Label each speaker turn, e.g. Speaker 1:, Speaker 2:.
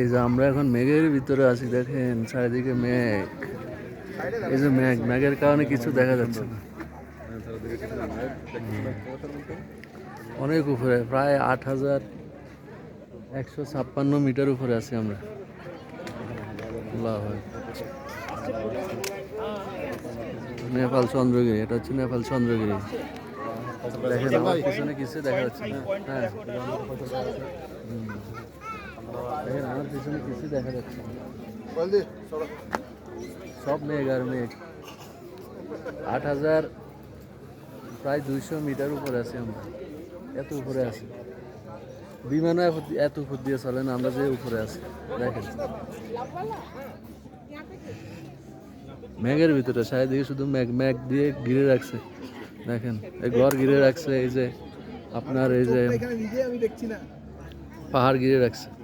Speaker 1: এই যে আমরা এখন মেঘের ভিতরে আছি, দেখেন চারিদিকে মেঘ। এই যে মেঘ, মেঘের কারণে কিছু দেখা যাচ্ছে না। অনেক উপরে, প্রায় আট হাজার একশো ছাপ্পান্ন মিটার উপরে আছি আমরা। নেপাল চন্দ্রগিরি, এটা হচ্ছে নেপাল চন্দ্রগিরি। দেখেন আমার পিছনে কিছু দেখা যাচ্ছে না। হ্যাঁ। পিছনে কিছু দেখা যাচ্ছে সব মেঘ আর মেঘ। আট হাজার প্রায় দুইশো মিটার উপরে আছি আমরা। এত উপরে আছি। বিমানও এত- উপর দিয়ে চলে না আমরা যে উপরে আছি। দেখেন। মেঘের ভিতরে চারিদিকে শুধু মেঘ মেঘ দিয়ে ঘিরে রাখছে। দেখেন এই ঘর ঘিরে রাখছে এই যে আপনার এই যে পাহাড় ঘিরে রাখছে।